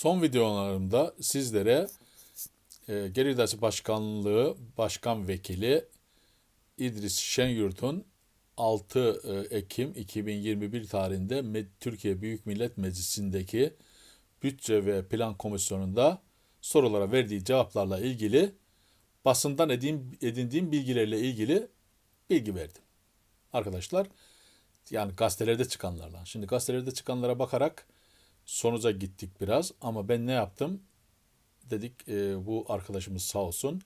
Son videolarımda sizlere e, Gelir İdaresi Başkanlığı Başkan Vekili İdris Şenyurt'un 6 e, Ekim 2021 tarihinde Türkiye Büyük Millet Meclisi'ndeki Bütçe ve Plan Komisyonu'nda sorulara verdiği cevaplarla ilgili basından edin, edindiğim bilgilerle ilgili bilgi verdim. Arkadaşlar yani gazetelerde çıkanlarla. Şimdi gazetelerde çıkanlara bakarak sonuca gittik biraz ama ben ne yaptım? Dedik e, bu arkadaşımız sağ olsun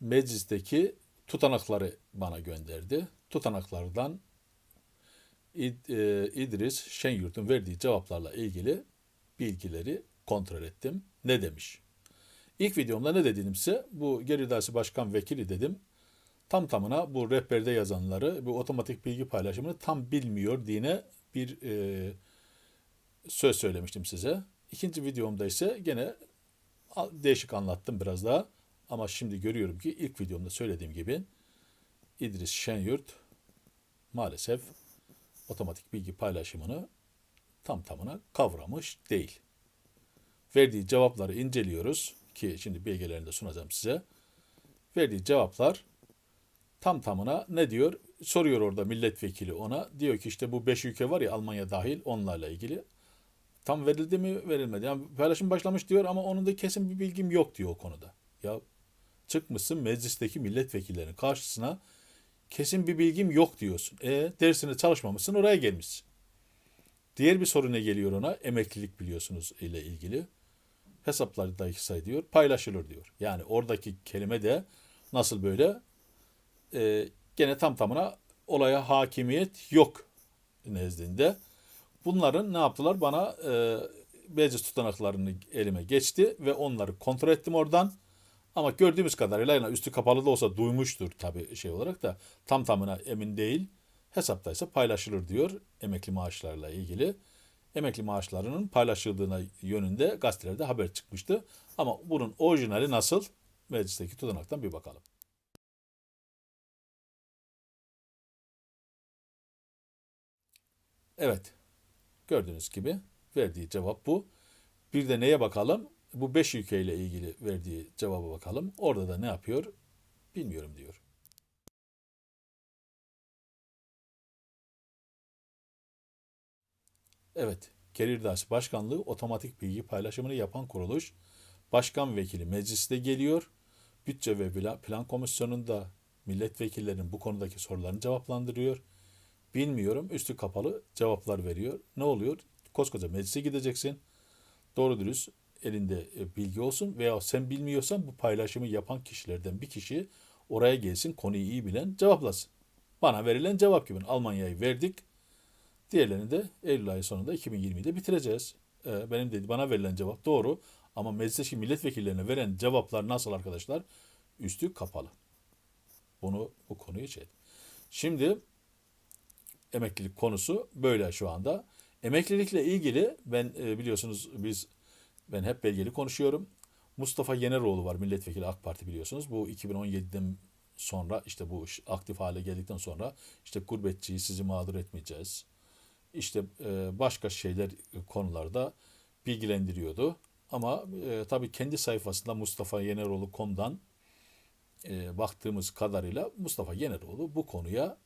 meclisteki tutanakları bana gönderdi. Tutanaklardan İd- e, İdris Şenyurt'un verdiği cevaplarla ilgili bilgileri kontrol ettim. Ne demiş? İlk videomda ne dedimse bu Gelir İdaresi Başkan Vekili dedim. Tam tamına bu rehberde yazanları, bu otomatik bilgi paylaşımını tam bilmiyor diye bir e, söz söylemiştim size. İkinci videomda ise gene değişik anlattım biraz daha. Ama şimdi görüyorum ki ilk videomda söylediğim gibi İdris Şenyurt maalesef otomatik bilgi paylaşımını tam tamına kavramış değil. Verdiği cevapları inceliyoruz ki şimdi bilgilerini de sunacağım size. Verdiği cevaplar tam tamına ne diyor? Soruyor orada milletvekili ona. Diyor ki işte bu beş ülke var ya Almanya dahil onlarla ilgili. Tam verildi mi verilmedi. Yani paylaşım başlamış diyor ama onun da kesin bir bilgim yok diyor o konuda. Ya çıkmışsın meclisteki milletvekillerinin karşısına kesin bir bilgim yok diyorsun. E dersine çalışmamışsın oraya gelmişsin. Diğer bir soru ne geliyor ona? Emeklilik biliyorsunuz ile ilgili. Hesapları say diyor. Paylaşılır diyor. Yani oradaki kelime de nasıl böyle e, gene tam tamına olaya hakimiyet yok nezdinde. Bunların ne yaptılar? Bana e, meclis tutanaklarını elime geçti ve onları kontrol ettim oradan. Ama gördüğümüz kadarıyla yani üstü kapalı da olsa duymuştur tabii şey olarak da tam tamına emin değil. Hesaptaysa paylaşılır diyor emekli maaşlarla ilgili. Emekli maaşlarının paylaşıldığına yönünde gazetelerde haber çıkmıştı. Ama bunun orijinali nasıl? Meclisteki tutanaktan bir bakalım. Evet. Gördüğünüz gibi verdiği cevap bu. Bir de neye bakalım? Bu 5 ülkeyle ilgili verdiği cevaba bakalım. Orada da ne yapıyor? Bilmiyorum diyor. Evet, İdaresi Başkanlığı otomatik bilgi paylaşımını yapan kuruluş. Başkan vekili mecliste geliyor. Bütçe ve Plan Komisyonu'nda milletvekillerinin bu konudaki sorularını cevaplandırıyor. Bilmiyorum, üstü kapalı cevaplar veriyor. Ne oluyor? Koskoca meclise gideceksin. Doğru dürüst elinde e, bilgi olsun veya sen bilmiyorsan bu paylaşımı yapan kişilerden bir kişi oraya gelsin konuyu iyi bilen cevaplasın. Bana verilen cevap gibi Almanya'yı verdik. Diğerlerini de Eylül ayı sonunda 2020'de bitireceğiz. Ee, benim dedi bana verilen cevap doğru ama meclisteki milletvekillerine veren cevaplar nasıl arkadaşlar? Üstü kapalı. Bunu bu konuyu şey. Şimdi emeklilik konusu böyle şu anda. Emeklilikle ilgili ben e, biliyorsunuz biz ben hep belgeli konuşuyorum. Mustafa Yeneroğlu var milletvekili AK Parti biliyorsunuz. Bu 2017'den sonra işte bu aktif hale geldikten sonra işte gurbetçiyi sizi mağdur etmeyeceğiz. İşte e, başka şeyler e, konularda bilgilendiriyordu. Ama e, tabii kendi sayfasında Mustafa Yeneroğlu.com'dan e, baktığımız kadarıyla Mustafa Yeneroğlu bu konuya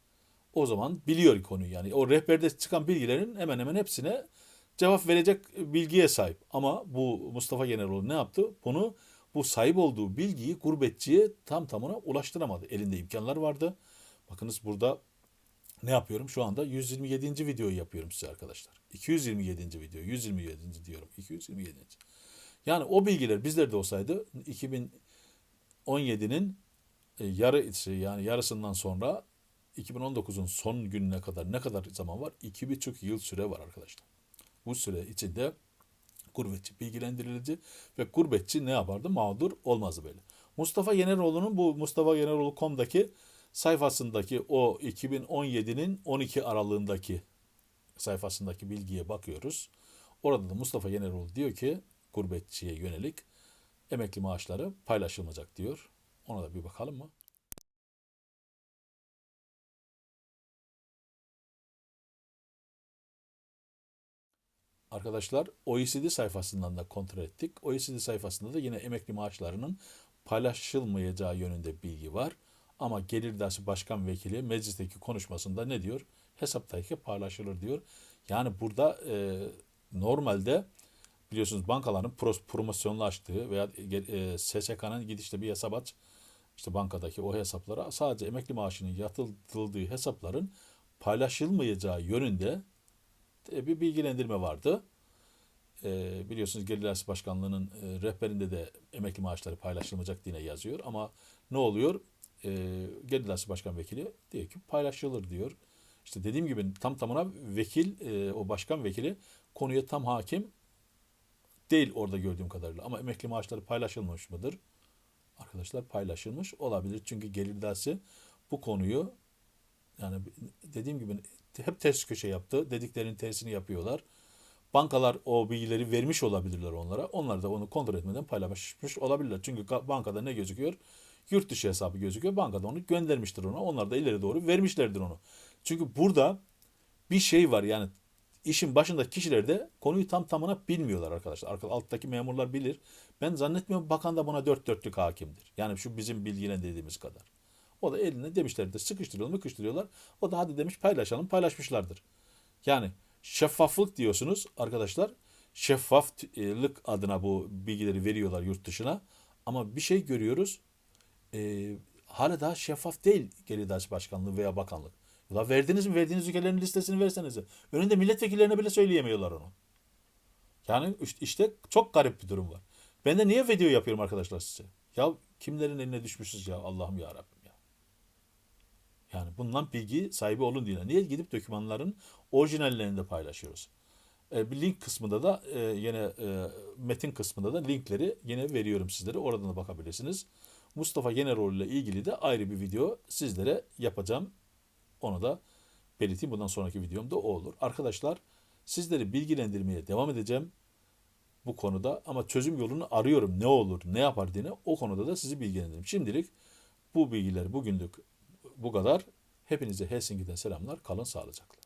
o zaman biliyor konuyu yani. O rehberde çıkan bilgilerin hemen hemen hepsine cevap verecek bilgiye sahip. Ama bu Mustafa Yeneroğlu ne yaptı? Bunu bu sahip olduğu bilgiyi gurbetçiye tam tamına ulaştıramadı. Elinde imkanlar vardı. Bakınız burada ne yapıyorum? Şu anda 127. videoyu yapıyorum size arkadaşlar. 227. video, 127. diyorum. 227. Yani o bilgiler bizlerde olsaydı 2017'nin e, yarı içi yani yarısından sonra 2019'un son gününe kadar ne kadar zaman var? İki buçuk yıl süre var arkadaşlar. Bu süre içinde gurbetçi bilgilendirildi ve gurbetçi ne yapardı? Mağdur olmazdı böyle. Mustafa Yeneroğlu'nun bu Mustafa Yeneroğlu.com'daki sayfasındaki o 2017'nin 12 aralığındaki sayfasındaki bilgiye bakıyoruz. Orada da Mustafa Yeneroğlu diyor ki gurbetçiye yönelik emekli maaşları paylaşılmayacak diyor. Ona da bir bakalım mı? Arkadaşlar OECD sayfasından da kontrol ettik. OECD sayfasında da yine emekli maaşlarının paylaşılmayacağı yönünde bilgi var. Ama Gelir İdaresi Başkan Vekili meclisteki konuşmasında ne diyor? Hesaptaki paylaşılır diyor. Yani burada e, normalde biliyorsunuz bankaların pros, promosyonlaştığı veya e, SSK'nın gidişte bir hesap aç işte bankadaki o hesaplara sadece emekli maaşının yatırıldığı hesapların paylaşılmayacağı yönünde bir bilgilendirme vardı. E, biliyorsunuz Gelir İdaresi Başkanlığı'nın e, rehberinde de emekli maaşları paylaşılmayacak diye yazıyor. Ama ne oluyor? E, Gelir İdaresi Başkan Vekili diyor ki paylaşılır diyor. İşte dediğim gibi tam tamına vekil, e, o başkan vekili konuya tam hakim değil orada gördüğüm kadarıyla. Ama emekli maaşları paylaşılmış mıdır? Arkadaşlar paylaşılmış olabilir. Çünkü Gelir İdaresi bu konuyu yani dediğim gibi hep ters köşe yaptı. Dediklerinin tersini yapıyorlar. Bankalar o bilgileri vermiş olabilirler onlara. Onlar da onu kontrol etmeden paylaşmış olabilirler. Çünkü bankada ne gözüküyor? Yurt dışı hesabı gözüküyor. Bankada onu göndermiştir ona. Onlar da ileri doğru vermişlerdir onu. Çünkü burada bir şey var yani işin başındaki kişiler de konuyu tam tamına bilmiyorlar arkadaşlar. Alttaki memurlar bilir. Ben zannetmiyorum bakan da buna dört dörtlük hakimdir. Yani şu bizim bilgilendirdiğimiz kadar. O da eline demişler de sıkıştırıyorlar mıkıştırıyorlar. O da hadi demiş paylaşalım paylaşmışlardır. Yani şeffaflık diyorsunuz arkadaşlar. Şeffaflık adına bu bilgileri veriyorlar yurt dışına. Ama bir şey görüyoruz. E, hala daha şeffaf değil Gelir Başkanlığı veya bakanlık. Ya verdiniz mi verdiğiniz ülkelerin listesini versenize. Önünde milletvekillerine bile söyleyemiyorlar onu. Yani işte çok garip bir durum var. Ben de niye video yapıyorum arkadaşlar size? Ya kimlerin eline düşmüşüz ya Allah'ım ya Rabbim. Yani bundan bilgi sahibi olun diye. Niye gidip dokümanların orijinallerini de paylaşıyoruz? E, bir link kısmında da e, yine e, metin kısmında da linkleri yine veriyorum sizlere. Oradan da bakabilirsiniz. Mustafa Yenerol ile ilgili de ayrı bir video sizlere yapacağım. Onu da belirteyim. Bundan sonraki videomda o olur. Arkadaşlar sizleri bilgilendirmeye devam edeceğim bu konuda ama çözüm yolunu arıyorum. Ne olur, ne yapar diye o konuda da sizi bilgilendiririm. Şimdilik bu bilgiler bugünlük bu kadar. Hepinize Helsinki'den selamlar. Kalın sağlıcakla.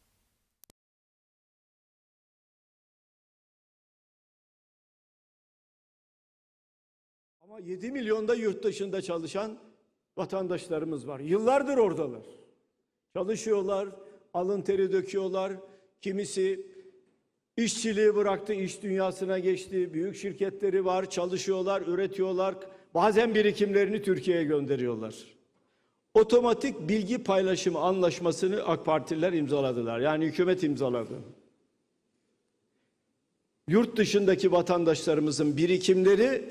Ama 7 milyonda yurt dışında çalışan vatandaşlarımız var. Yıllardır oradalar. Çalışıyorlar, alın teri döküyorlar. Kimisi işçiliği bıraktı, iş dünyasına geçti. Büyük şirketleri var, çalışıyorlar, üretiyorlar. Bazen birikimlerini Türkiye'ye gönderiyorlar. Otomatik bilgi paylaşımı anlaşmasını AK Partililer imzaladılar. Yani hükümet imzaladı. Yurt dışındaki vatandaşlarımızın birikimleri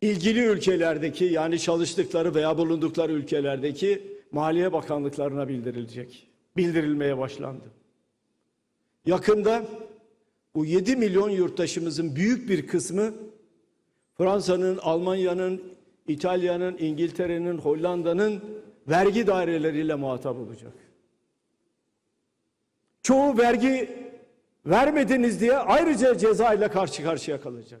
ilgili ülkelerdeki yani çalıştıkları veya bulundukları ülkelerdeki Maliye Bakanlıklarına bildirilecek. Bildirilmeye başlandı. Yakında bu 7 milyon yurttaşımızın büyük bir kısmı Fransa'nın, Almanya'nın, İtalya'nın, İngiltere'nin, Hollanda'nın vergi daireleriyle muhatap olacak. Çoğu vergi vermediniz diye ayrıca ceza ile karşı karşıya kalacak.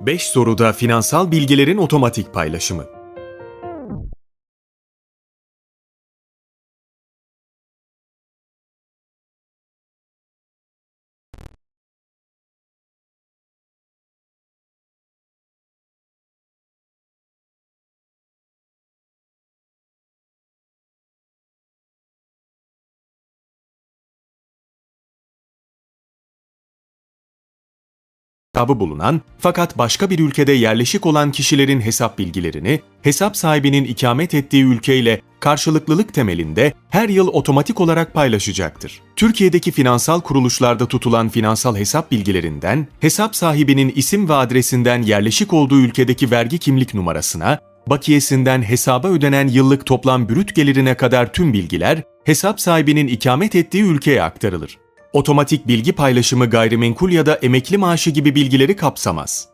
Beş soruda finansal bilgilerin otomatik paylaşımı. Hesabı bulunan fakat başka bir ülkede yerleşik olan kişilerin hesap bilgilerini hesap sahibinin ikamet ettiği ülkeyle karşılıklılık temelinde her yıl otomatik olarak paylaşacaktır. Türkiye'deki finansal kuruluşlarda tutulan finansal hesap bilgilerinden hesap sahibinin isim ve adresinden yerleşik olduğu ülkedeki vergi kimlik numarasına, bakiyesinden hesaba ödenen yıllık toplam brüt gelirine kadar tüm bilgiler hesap sahibinin ikamet ettiği ülkeye aktarılır. Otomatik bilgi paylaşımı gayrimenkul ya da emekli maaşı gibi bilgileri kapsamaz.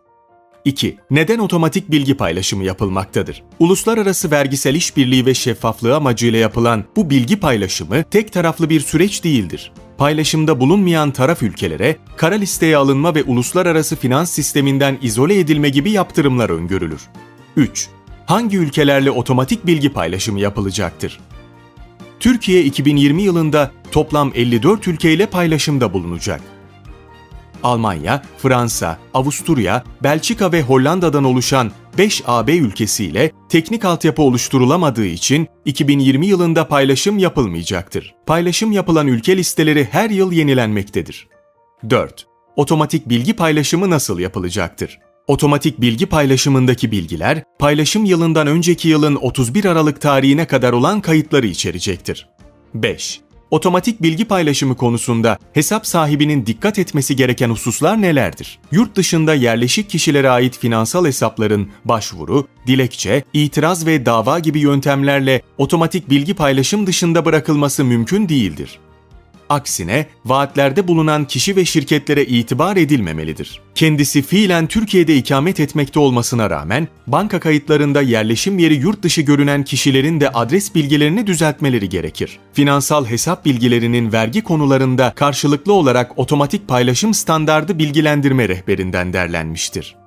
2. Neden otomatik bilgi paylaşımı yapılmaktadır? Uluslararası vergisel işbirliği ve şeffaflığı amacıyla yapılan bu bilgi paylaşımı tek taraflı bir süreç değildir. Paylaşımda bulunmayan taraf ülkelere kara listeye alınma ve uluslararası finans sisteminden izole edilme gibi yaptırımlar öngörülür. 3. Hangi ülkelerle otomatik bilgi paylaşımı yapılacaktır? Türkiye 2020 yılında toplam 54 ülkeyle paylaşımda bulunacak. Almanya, Fransa, Avusturya, Belçika ve Hollanda'dan oluşan 5 AB ülkesiyle teknik altyapı oluşturulamadığı için 2020 yılında paylaşım yapılmayacaktır. Paylaşım yapılan ülke listeleri her yıl yenilenmektedir. 4. Otomatik bilgi paylaşımı nasıl yapılacaktır? Otomatik bilgi paylaşımındaki bilgiler, paylaşım yılından önceki yılın 31 Aralık tarihine kadar olan kayıtları içerecektir. 5. Otomatik bilgi paylaşımı konusunda hesap sahibinin dikkat etmesi gereken hususlar nelerdir? Yurt dışında yerleşik kişilere ait finansal hesapların başvuru, dilekçe, itiraz ve dava gibi yöntemlerle otomatik bilgi paylaşım dışında bırakılması mümkün değildir. Aksine vaatlerde bulunan kişi ve şirketlere itibar edilmemelidir. Kendisi fiilen Türkiye'de ikamet etmekte olmasına rağmen banka kayıtlarında yerleşim yeri yurt dışı görünen kişilerin de adres bilgilerini düzeltmeleri gerekir. Finansal hesap bilgilerinin vergi konularında karşılıklı olarak otomatik paylaşım standardı bilgilendirme rehberinden derlenmiştir.